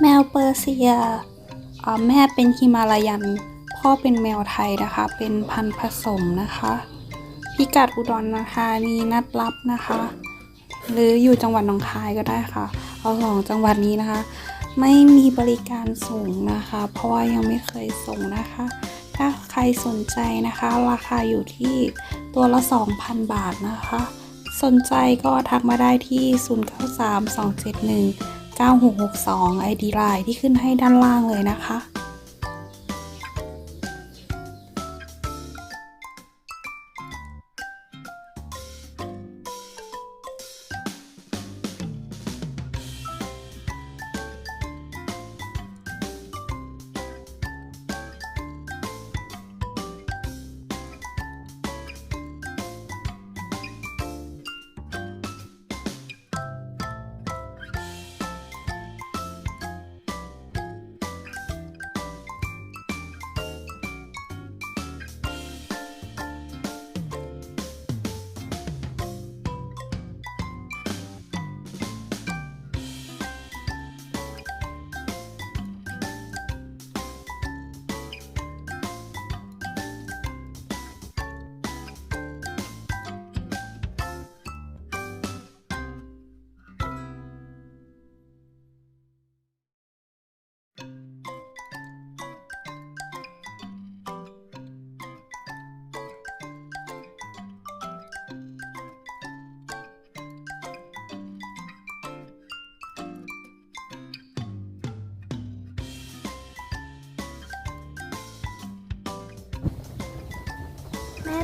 แมวเปอร์เซียอ่าแม่เป็นฮิมาลายัน พ่อเป็นแมวไทยนะคะ เป็นพันธุ์ผสมนะคะ พิกัดอุดรธานีนัดรับนะคะ หรืออยู่จังหวัดหนองคายก็ได้ค่ะ เอาสองจังหวัดนี้นะคะ ไม่มีบริการส่งนะคะ เพราะว่ายังไม่เคยส่งนะคะ ถ้าใครสนใจนะคะ ราคาอยู่ที่ตัวละ 2,000 บาทนะคะ สนใจก็ทักมาได้ที่ 093271 9662 ID Line ที่ขึ้นให้ด้านล่างเลยนะคะ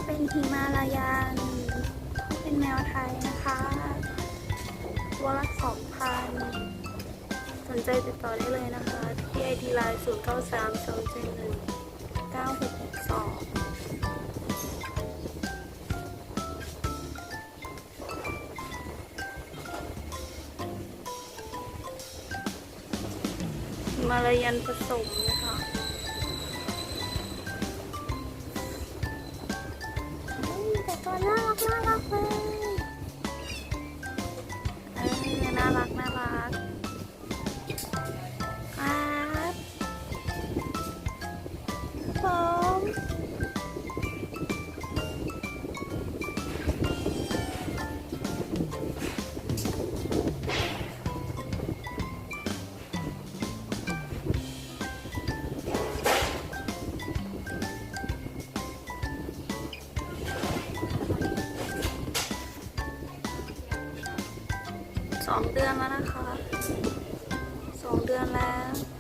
เป็นฮิมาลายัน เป็นแมวไทยนะคะตัวละสองพันสนใจติดต่อได้เลยนะคะที่ไอดีไลน์ศูนย์เก้าสามเจ็ดหนึ่งเก้าหกสองมาลายันผสมนะคะ สองเดือนแล้วนะคะสองเดือนแล้ว